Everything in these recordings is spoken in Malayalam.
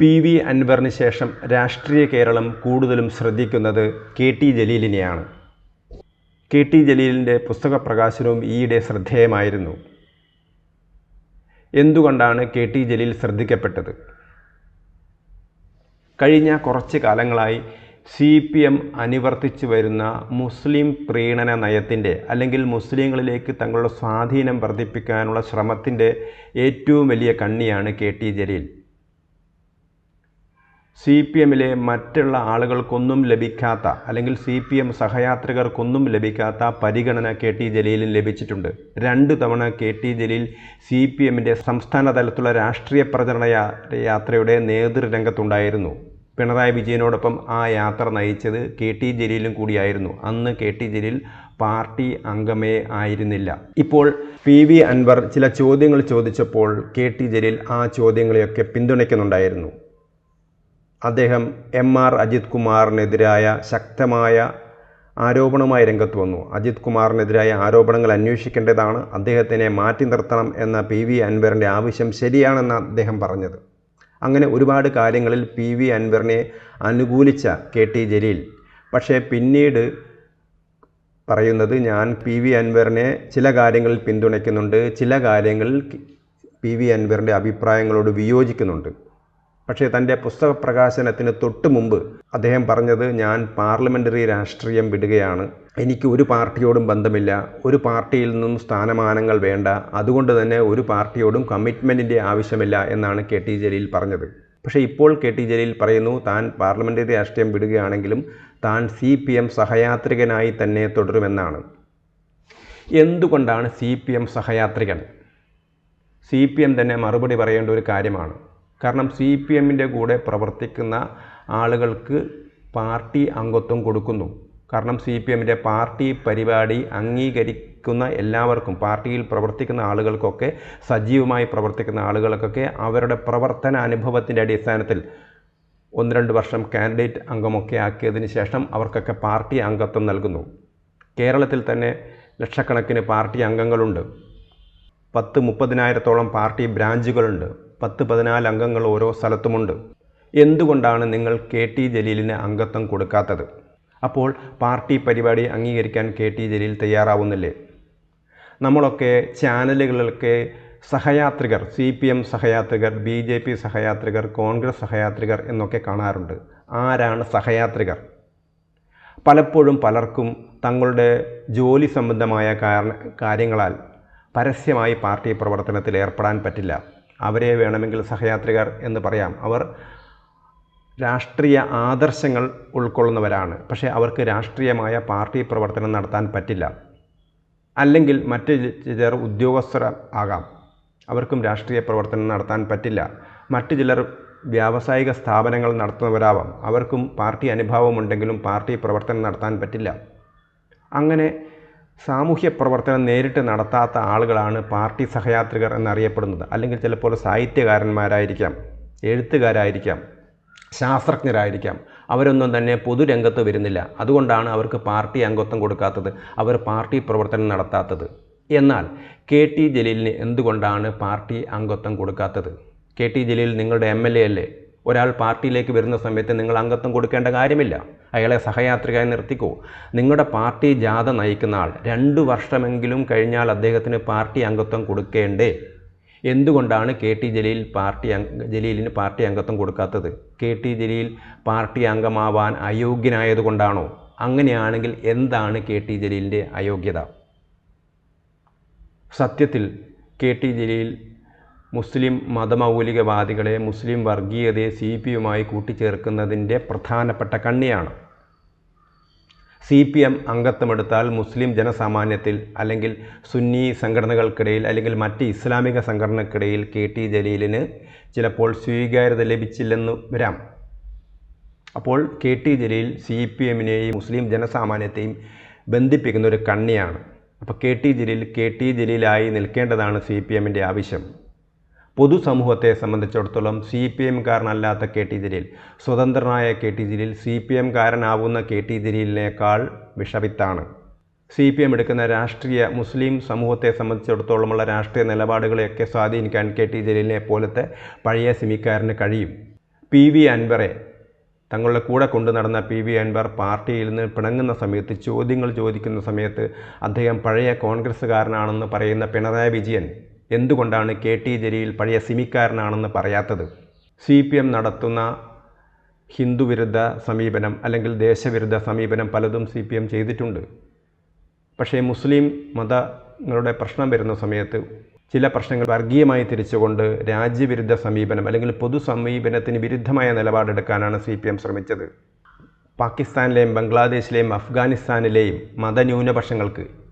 പി വി അൻവറിന് ശേഷം രാഷ്ട്രീയ കേരളം കൂടുതലും ശ്രദ്ധിക്കുന്നത് കെ ടി ജലീലിനെയാണ്. കെ ടി ജലീലിന്റെ പുസ്തക പ്രകാശനവും ഈയിടെ ശ്രദ്ധേയമായിരുന്നു. എന്തുകൊണ്ടാണ് കെ ടി ജലീൽ ശ്രദ്ധിക്കപ്പെട്ടത്? കഴിഞ്ഞ കുറച്ച് കാലങ്ങളായി സി പി എം അനുവർത്തിച്ചു വരുന്ന മുസ്ലിം പ്രീണന നയത്തിന്റെ അല്ലെങ്കിൽ മുസ്ലിങ്ങളിലേക്ക് തങ്ങളുടെ സ്വാധീനം വർദ്ധിപ്പിക്കാനുള്ള ശ്രമത്തിന്റെ ഏറ്റവും വലിയ കണ്ണിയാണ് K T Jaleel. C P എമ്മിലെ മറ്റുള്ള ആളുകൾക്കൊന്നും ലഭിക്കാത്ത അല്ലെങ്കിൽ സി പി എം സഹയാത്രികർക്കൊന്നും ലഭിക്കാത്ത പരിഗണന കെ ടി ജലീലിന് ലഭിച്ചിട്ടുണ്ട്. രണ്ട് തവണ K T Jaleel C P എമ്മിന്റെ സംസ്ഥാന തലത്തിലുള്ള രാഷ്ട്രീയ പ്രചരണ യാത്രയുടെ നേതൃരംഗത്തുണ്ടായിരുന്നു. പിണറായി വിജയനോടൊപ്പം ആ യാത്ര നയിച്ചത് കെ ടി ജലീലും കൂടിയായിരുന്നു. അന്ന് കെ ടി ജലീൽ പാർട്ടി അംഗമേ ആയിരുന്നില്ല. ഇപ്പോൾ പി വി അൻവർ ചില ചോദ്യങ്ങൾ ചോദിച്ചപ്പോൾ കെ ടി ജലീൽ ആ ചോദ്യങ്ങളെയൊക്കെ പിന്തുണയ്ക്കുന്നുണ്ടായിരുന്നു. അദ്ദേഹം എം ആർ അജിത് കുമാറിനെതിരായ ശക്തമായ ആരോപണവുമായി രംഗത്ത് വന്നു. അജിത് കുമാറിനെതിരായ ആരോപണങ്ങൾ അന്വേഷിക്കേണ്ടതാണ്. അദ്ദേഹത്തിനെ മാറ്റി നിർത്തണം എന്ന പി വി അൻവറിന്റെ ആവശ്യം ശരിയാണെന്ന് അദ്ദേഹം പറഞ്ഞത്. അങ്ങനെ ഒരുപാട് കാര്യങ്ങളിൽ പി വി അൻവറിനെ അനുകൂലിച്ച കെ ടി ജലീൽ. പക്ഷേ പിന്നീട് പറയുന്നത് ഞാൻ പി വി അൻവറിനെ ചില കാര്യങ്ങളിൽ പിന്തുണയ്ക്കുന്നുണ്ട്. ചില കാര്യങ്ങളിൽ പി വി അൻവറിന്റെ അഭിപ്രായങ്ങളോട് വിയോജിക്കുന്നുണ്ട്. പക്ഷേ തന്റെ പുസ്തക പ്രകാശനത്തിന് തൊട്ട് മുമ്പ് അദ്ദേഹം പറഞ്ഞത് ഞാൻ പാർലമെന്ററി രാഷ്ട്രീയം വിടുകയാണ്. എനിക്ക് ഒരു പാർട്ടിയോടും ബന്ധമില്ല. ഒരു പാർട്ടിയിൽ നിന്നും സ്ഥാനമാനങ്ങൾ വേണ്ട. അതുകൊണ്ട് തന്നെ ഒരു പാർട്ടിയോടും കമ്മിറ്റ്മെന്റിന്റെ ആവശ്യമില്ല എന്നാണ് കെ ടി ജലീൽ പറഞ്ഞത്. പക്ഷേ ഇപ്പോൾ കെ ടി ജലീൽ പറയുന്നു താൻ പാർലമെന്ററി രാഷ്ട്രീയം വിടുകയാണെങ്കിലും താൻ സി പി എം സഹയാത്രികനായി തന്നെ തുടരുമെന്നാണ്. എന്തുകൊണ്ടാണ് സി പി എം സഹയാത്രികൻ? സി പി എം തന്നെ മറുപടി പറയേണ്ട ഒരു കാര്യമാണ്. കാരണം സി പി എമ്മിന്റെ കൂടെ പ്രവർത്തിക്കുന്ന ആളുകൾക്ക് പാർട്ടി അംഗത്വം കൊടുക്കുന്നു. കാരണം സി പി എമ്മിന്റെ പാർട്ടി പരിപാടി അംഗീകരിക്കുന്ന എല്ലാവർക്കും പാർട്ടിയിൽ പ്രവർത്തിക്കുന്ന ആളുകൾക്കൊക്കെ സജീവമായി പ്രവർത്തിക്കുന്ന ആളുകൾക്കൊക്കെ അവരുടെ പ്രവർത്തന അനുഭവത്തിന്റെ അടിസ്ഥാനത്തിൽ ഒന്ന് രണ്ട് വർഷം കാൻഡിഡേറ്റ് അംഗമൊക്കെ ആക്കിയതിന് ശേഷം അവർക്കൊക്കെ പാർട്ടി അംഗത്വം നൽകുന്നു. കേരളത്തിൽ തന്നെ ലക്ഷക്കണക്കിന് പാർട്ടി അംഗങ്ങളുണ്ട്. പത്ത് മുപ്പതിനായിരത്തോളം പാർട്ടി ബ്രാഞ്ചുകളുണ്ട്. പത്ത് പതിനാല് അംഗങ്ങൾ ഓരോ സ്ഥലത്തുമുണ്ട്. എന്തുകൊണ്ടാണ് നിങ്ങൾ കെ ടി ജലീലിന് അംഗത്വം കൊടുക്കാത്തത്? അപ്പോൾ പാർട്ടി പരിപാടി അംഗീകരിക്കാൻ കെ ടി ജലീൽ തയ്യാറാവുന്നില്ലേ? നമ്മളൊക്കെ ചാനലുകളിലൊക്കെ സഹയാത്രികർ സി പി എം സഹയാത്രികർ ബി ജെ പി സഹയാത്രികർ കോൺഗ്രസ് സഹയാത്രികർ എന്നൊക്കെ കാണാറുണ്ട്. ആരാണ് സഹയാത്രികർ? പലപ്പോഴും പലർക്കും തങ്ങളുടെ ജോലി സംബന്ധമായ കാരണ കാര്യങ്ങളാൽ പരസ്യമായി പാർട്ടി പ്രവർത്തനത്തിൽ ഏർപ്പെടാൻ പറ്റില്ല. അവരെ വേണമെങ്കിൽ സഹയാത്രികർ എന്ന് പറയാം. അവർ രാഷ്ട്രീയ ആദർശങ്ങൾ ഉൾക്കൊള്ളുന്നവരാണ്. പക്ഷേ അവർക്ക് രാഷ്ട്രീയമായ പാർട്ടി പ്രവർത്തനം നടത്താൻ പറ്റില്ല. അല്ലെങ്കിൽ മറ്റ് ചിലർ ഉദ്യോഗസ്ഥർ ആകാം. അവർക്കും രാഷ്ട്രീയ പ്രവർത്തനം നടത്താൻ പറ്റില്ല. മറ്റു ചിലർ വ്യാവസായിക സ്ഥാപനങ്ങൾ നടത്തുന്നവരാവാം. അവർക്കും പാർട്ടി അനുഭാവമുണ്ടെങ്കിലും പാർട്ടി പ്രവർത്തനം നടത്താൻ പറ്റില്ല. അങ്ങനെ സാമൂഹ്യ പ്രവർത്തനം നേരിട്ട് നടത്താത്ത ആളുകളാണ് പാർട്ടി സഹയാത്രികർ എന്നറിയപ്പെടുന്നത്. അല്ലെങ്കിൽ ചിലപ്പോൾ സാഹിത്യകാരന്മാരായിരിക്കാം എഴുത്തുകാരായിരിക്കാം ശാസ്ത്രജ്ഞരായിരിക്കാം. അവരൊന്നും തന്നെ പൊതുരംഗത്ത് വരുന്നില്ല. അതുകൊണ്ടാണ് അവർക്ക് പാർട്ടി അംഗത്വം കൊടുക്കാത്തത് അവർ പാർട്ടി പ്രവർത്തനം നടത്താത്തത്. എന്നാൽ കെ ടി ജലീലിന് എന്തുകൊണ്ടാണ് പാർട്ടി അംഗത്വം കൊടുക്കാത്തത്? കെ ടി ജലീൽ നിങ്ങളുടെ എം എൽ എ അല്ലേ? ഒരാൾ പാർട്ടിയിലേക്ക് വരുന്ന സമയത്ത് നിങ്ങൾ അംഗത്വം കൊടുക്കേണ്ട കാര്യമില്ല. അയാളെ സഹയാത്രികയായി നിർത്തിക്കൂ. നിങ്ങളുടെ പാർട്ടി ജാഥ നയിക്കുന്ന ആൾ രണ്ട് വർഷമെങ്കിലും കഴിഞ്ഞാൽ അദ്ദേഹത്തിന് പാർട്ടി അംഗത്വം കൊടുക്കേണ്ടേ? എന്തുകൊണ്ടാണ് കെ ടി ജലീൽ പാർട്ടി ജലീലിന് പാർട്ടി അംഗത്വം കൊടുക്കാത്തത്? കെ ടി ജലീൽ പാർട്ടി അംഗമാവാൻ അയോഗ്യനായതുകൊണ്ടാണോ? അങ്ങനെയാണെങ്കിൽ എന്താണ് കെ ടി ജലീലിന്റെ അയോഗ്യത? സത്യത്തിൽ കെ ടി ജലീൽ മുസ്ലിം മതമൗലികവാദികളെ മുസ്ലിം വർഗീയതയെ സി പി യുമായി കൂട്ടിച്ചേർക്കുന്നതിന്റെ പ്രധാനപ്പെട്ട കണ്ണിയാണ്. സി പി എം അംഗത്വമെടുത്താൽ മുസ്ലിം ജനസാമാന്യത്തിൽ അല്ലെങ്കിൽ സുന്നി സംഘടനകൾക്കിടയിൽ അല്ലെങ്കിൽ മറ്റ് ഇസ്ലാമിക സംഘടനക്കിടയിൽ കെ ടി ജലീലിന് ചിലപ്പോൾ സ്വീകാര്യത ലഭിച്ചില്ലെന്ന് വരാം. അപ്പോൾ K T Jaleel C P എമ്മിനെയും മുസ്ലിം ജനസാമാന്യത്തെയും ബന്ധിപ്പിക്കുന്ന ഒരു കണ്ണിയാണ്. അപ്പോൾ K T Jaleel K T ജലീലായി നിൽക്കേണ്ടതാണ് സി പി എമ്മിന്റെ ആവശ്യം. പൊതുസമൂഹത്തെ സംബന്ധിച്ചിടത്തോളം സി പി എംകാരനല്ലാത്ത K T Jaleel സ്വതന്ത്രനായ K T Jaleel C P എംകാരനാവുന്ന K T ജലീലിനേക്കാൾ വിഷവിത്താണ് സി പി എം എടുക്കുന്ന രാഷ്ട്രീയ മുസ്ലിം സമൂഹത്തെ സംബന്ധിച്ചിടത്തോളമുള്ള രാഷ്ട്രീയ നിലപാടുകളെയൊക്കെ സ്വാധീനിക്കാൻ കെ ടി ജലീലിനെ പോലത്തെ പഴയ സിമിക്കാരന് കഴിയും. പി വി അൻവറെ തങ്ങളുടെ കൂടെ കൊണ്ടു നടന്ന പി വി അൻവർ പാർട്ടിയിൽ നിന്ന് പിണങ്ങുന്ന സമയത്ത് ചോദ്യങ്ങൾ ചോദിക്കുന്ന സമയത്ത് അദ്ദേഹം പഴയ കോൺഗ്രസ്സുകാരനാണെന്ന് പറയുന്ന പിണറായി വിജയൻ എന്തുകൊണ്ടാണ് കെ ടി ജലീൽ പഴയ സിമിക്കാരനാണെന്ന് പറയാത്തത്? സി പി എം നടത്തുന്ന ഹിന്ദുവിരുദ്ധ സമീപനം അല്ലെങ്കിൽ ദേശവിരുദ്ധ സമീപനം പലതും സി പി എം ചെയ്തിട്ടുണ്ട്. പക്ഷേ മുസ്ലിം മതങ്ങളുടെ പ്രശ്നം വരുന്ന സമയത്ത് ചില പ്രശ്നങ്ങൾ വർഗീയമായി തിരിച്ചുകൊണ്ട് രാജ്യവിരുദ്ധ സമീപനം അല്ലെങ്കിൽ പൊതു സമീപനത്തിന് വിരുദ്ധമായ നിലപാടെടുക്കാനാണ് സി പി എം ശ്രമിച്ചത്. പാകിസ്ഥാനിലെയും ബംഗ്ലാദേശിലെയും അഫ്ഗാനിസ്ഥാനിലെയും മതന്യൂനപക്ഷങ്ങൾക്ക്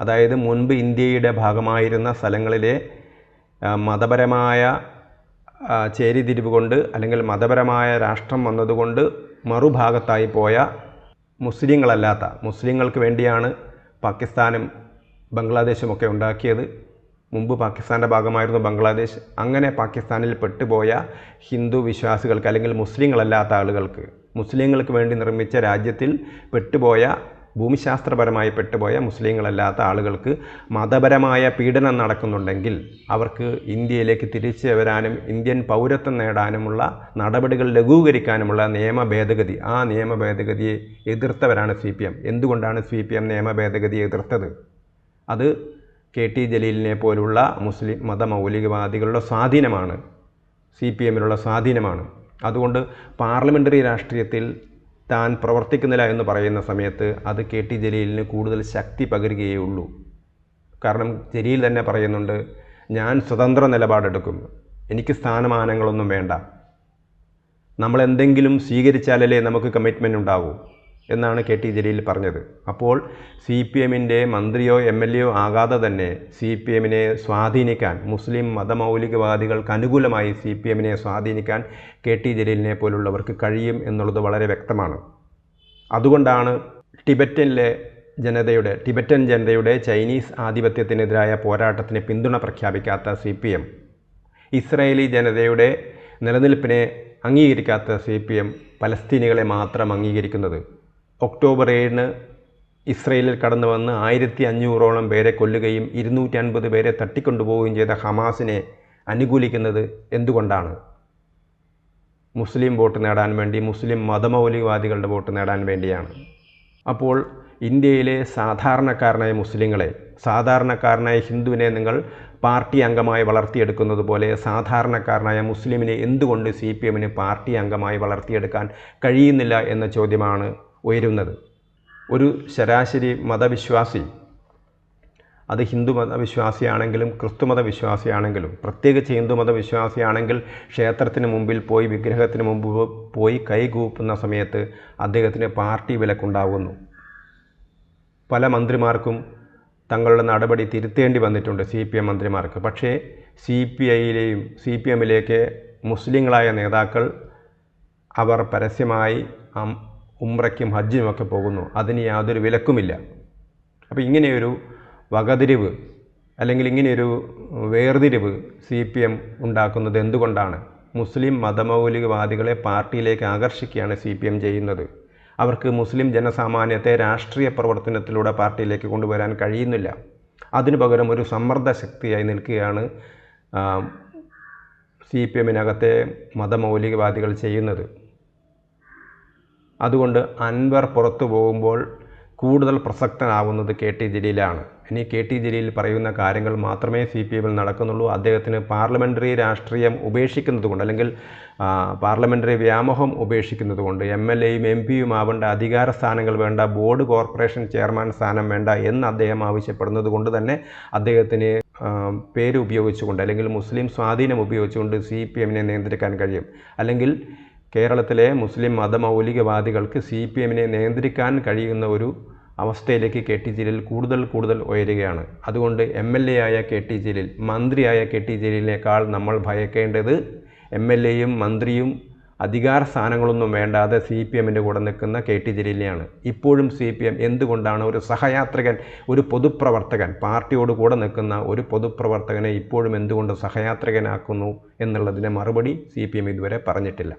അതായത് മുൻപ് ഇന്ത്യയുടെ ഭാഗമായിരുന്ന സ്ഥലങ്ങളിലെ മതപരമായ ചേരിതിരിവ് കൊണ്ട് അല്ലെങ്കിൽ മതപരമായ രാഷ്ട്രം വന്നതുകൊണ്ട് മറുഭാഗത്തായി പോയ മുസ്ലിങ്ങളല്ലാത്ത മുസ്ലിങ്ങൾക്ക് വേണ്ടിയാണ് പാകിസ്ഥാനും ബംഗ്ലാദേശും ഒക്കെ ഉണ്ടാക്കിയത്. മുമ്പ് പാകിസ്ഥാന്റെ ഭാഗമായിരുന്നു ബംഗ്ലാദേശ്. അങ്ങനെ പാകിസ്ഥാനിൽ പെട്ടുപോയ ഹിന്ദു വിശ്വാസികൾക്ക് അല്ലെങ്കിൽ മുസ്ലിങ്ങളല്ലാത്ത ആളുകൾക്ക് മുസ്ലിങ്ങൾക്ക് വേണ്ടി നിർമ്മിച്ച രാജ്യത്തിൽ പെട്ടുപോയ ഭൂമിശാസ്ത്രപരമായി പെട്ടുപോയ മുസ്ലിങ്ങളല്ലാത്ത ആളുകൾക്ക് മതപരമായ പീഡനം നടക്കുന്നുണ്ടെങ്കിൽ അവർക്ക് ഇന്ത്യയിലേക്ക് തിരിച്ചു വരാനും ഇന്ത്യൻ പൗരത്വം നേടാനുമുള്ള നടപടികൾ ലഘൂകരിക്കാനുമുള്ള നിയമ ഭേദഗതി ആ നിയമ ഭേദഗതിയെ എതിർത്തവരാണ് സി പി എം. എന്തുകൊണ്ടാണ് സി പി എം നിയമ ഭേദഗതിയെ എതിർത്തത്? അത് കെ ടി ജലീലിനെ പോലുള്ള മുസ്ലിം മതമൗലികവാദികളുടെ സ്വാധീനമാണ്. സി പി എമ്മിലുള്ള സ്വാധീനമാണ്. അതുകൊണ്ട് പാർലമെന്ററി രാഷ്ട്രീയത്തിൽ താൻ പ്രവർത്തിക്കുന്നില്ല എന്ന് പറയുന്ന സമയത്ത് അത് കെ ടി ജലീലിന് കൂടുതൽ ശക്തി പകരുകയേ ഉള്ളൂ കാരണം ജലീൽ തന്നെ പറയുന്നുണ്ട് ഞാൻ സ്വതന്ത്ര നിലപാടെടുക്കും. എനിക്ക് സ്ഥാനമാനങ്ങളൊന്നും വേണ്ട. നമ്മളെന്തെങ്കിലും സ്വീകരിച്ചാലല്ലേ നമുക്ക് കമ്മിറ്റ്മെന്റ് ഉണ്ടാവൂ. എന്നാണ് കെ ടി ജലീൽ പറഞ്ഞത്. അപ്പോൾ സി പി എമ്മിന്റെ മന്ത്രിയോ എം എൽ എയോ ആകാതെ തന്നെ സി പി എമ്മിനെ സ്വാധീനിക്കാൻ മുസ്ലിം മതമൗലികവാദികൾക്ക് അനുകൂലമായി സി പി എമ്മിനെ സ്വാധീനിക്കാൻ കെ ടി ജലീലിനെ പോലുള്ളവർക്ക് കഴിയും എന്നുള്ളത് വളരെ വ്യക്തമാണ്. അതുകൊണ്ടാണ് ടിബറ്റനിലെ ജനതയുടെ ടിബറ്റൻ ജനതയുടെ ചൈനീസ് ആധിപത്യത്തിനെതിരായ പോരാട്ടത്തിന് പിന്തുണ പ്രഖ്യാപിക്കാത്ത സി പി എം. ഇസ്രയേലി ജനതയുടെ നിലനിൽപ്പിനെ അംഗീകരിക്കാത്ത സി പി എം പലസ്തീനികളെ മാത്രം അംഗീകരിക്കുന്നത്. ഒക്ടോബർ ഏഴിന് ഇസ്രയേലിൽ കടന്നു വന്ന് ആയിരത്തി അഞ്ഞൂറോളം പേരെ കൊല്ലുകയും ഇരുന്നൂറ്റി അൻപത് പേരെ തട്ടിക്കൊണ്ടുപോവുകയും ചെയ്ത ഹമാസിനെ അനുകൂലിക്കുന്നത് എന്തുകൊണ്ടാണ്? മുസ്ലിം വോട്ട് നേടാൻ വേണ്ടി മുസ്ലിം മതമൗലികവാദികളുടെ വോട്ട് നേടാൻ വേണ്ടിയാണ്. അപ്പോൾ ഇന്ത്യയിലെ സാധാരണക്കാരനായ മുസ്ലിങ്ങളെ സാധാരണക്കാരനായ ഹിന്ദുവിനെ നിങ്ങൾ പാർട്ടി അംഗമായി വളർത്തിയെടുക്കുന്നത് പോലെ സാധാരണക്കാരനായ മുസ്ലിമിനെ എന്തുകൊണ്ട് സി പി എമ്മിന് പാർട്ടി അംഗമായി വളർത്തിയെടുക്കാൻ കഴിയുന്നില്ല എന്ന ചോദ്യമാണ് ഉയരുന്നത്. ഒരു ശരാശരി മതവിശ്വാസി അത് ഹിന്ദു മതവിശ്വാസിയാണെങ്കിലും ക്രിസ്തു മതവിശ്വാസിയാണെങ്കിലും പ്രത്യേകിച്ച് ഹിന്ദു മതവിശ്വാസിയാണെങ്കിൽ ക്ഷേത്രത്തിന് മുമ്പിൽ പോയി വിഗ്രഹത്തിന് മുമ്പ് പോയി കൈകൂപ്പുന്ന സമയത്ത് അദ്ദേഹത്തിന് പാർട്ടി വിലക്കുണ്ടാകുന്നു പല മന്ത്രിമാർക്കും തങ്ങളുടെ നടപടി തിരുത്തേണ്ടി വന്നിട്ടുണ്ട് സി പി എം മന്ത്രിമാർക്ക്. പക്ഷേ സി പി ഐയിലെയും സി പി എമ്മിലേക്ക് മുസ്ലിങ്ങളായ നേതാക്കൾ അവർ പരസ്യമായി ഉംറയ്ക്കും ഹജ്ജിനുമൊക്കെ പോകുന്നു. അതിന് യാതൊരു വിലക്കുമില്ല. അപ്പോൾ ഇങ്ങനെയൊരു വകതിരിവ് അല്ലെങ്കിൽ ഇങ്ങനെയൊരു വേർതിരിവ് സി പി എം ഉണ്ടാക്കുന്നത് എന്തുകൊണ്ടാണ്? മുസ്ലിം മതമൗലികവാദികളെ പാർട്ടിയിലേക്ക് ആകർഷിക്കുകയാണ് സി പി എം ചെയ്യുന്നത്. അവർക്ക് മുസ്ലിം ജനസാമാന്യത്തെ രാഷ്ട്രീയ പ്രവർത്തനത്തിലൂടെ പാർട്ടിയിലേക്ക് കൊണ്ടുവരാൻ കഴിയുന്നില്ല. അതിനു പകരം ഒരു സമ്മർദ്ദ ശക്തിയായി നിൽക്കുകയാണ് സി പി എമ്മിനകത്തെ മതമൗലികവാദികൾ ചെയ്യുന്നത്. അതുകൊണ്ട് അൻവർ പുറത്തു പോകുമ്പോൾ കൂടുതൽ പ്രസക്തനാവുന്നത് കെ ടി ജലീലാണ്. ഇനി കെ ടി ജലീൽ പറയുന്ന കാര്യങ്ങൾ മാത്രമേ സി പി എമ്മിൽ നടക്കുന്നുള്ളൂ. അദ്ദേഹത്തിന് പാർലമെന്ററി രാഷ്ട്രീയം ഉപേക്ഷിക്കുന്നതുകൊണ്ട് അല്ലെങ്കിൽ പാർലമെന്ററി വ്യാമോഹം ഉപേക്ഷിക്കുന്നതുകൊണ്ട് എം എൽ എയും എം പിയും ആവേണ്ട അധികാര സ്ഥാനങ്ങൾ വേണ്ട ബോർഡ് കോർപ്പറേഷൻ ചെയർമാൻ സ്ഥാനം വേണ്ട എന്ന് അദ്ദേഹം ആവശ്യപ്പെടുന്നത് കൊണ്ട് തന്നെ അദ്ദേഹത്തിന് പേര് ഉപയോഗിച്ചുകൊണ്ട് അല്ലെങ്കിൽ മുസ്ലിം സ്വാധീനം ഉപയോഗിച്ചുകൊണ്ട് സി പി എമ്മിനെ നിയന്ത്രിക്കാൻ കഴിയും. അല്ലെങ്കിൽ കേരളത്തിലെ മുസ്ലിം മതമൗലികവാദികൾക്ക് സി പി എമ്മിനെ നിയന്ത്രിക്കാൻ കഴിയുന്ന ഒരു അവസ്ഥയിലേക്ക് കെ ടി ജലീൽ കൂടുതൽ കൂടുതൽ ഉയരുകയാണ്. അതുകൊണ്ട് എം എൽ എ ആയ കെ ടി ജലീൽ മന്ത്രിയായ കെ ടി ജലീലിനേക്കാൾ നമ്മൾ ഭയക്കേണ്ടത് എം എൽ എയും മന്ത്രിയും അധികാര സ്ഥാനങ്ങളൊന്നും വേണ്ടാതെ സി പി എമ്മിന്റെ കൂടെ നിൽക്കുന്ന കെ ടി ജലീലിനെയാണ്. ഇപ്പോഴും സി പി എം എന്തുകൊണ്ടാണ് ഒരു സഹയാത്രികൻ ഒരു പൊതുപ്രവർത്തകൻ പാർട്ടിയോട് കൂടെ നിൽക്കുന്ന ഒരു പൊതുപ്രവർത്തകനെ ഇപ്പോഴും എന്തുകൊണ്ട് സഹയാത്രികനാക്കുന്നു എന്നുള്ളതിന്റെ മറുപടി സി പി എം ഇതുവരെ പറഞ്ഞിട്ടില്ല.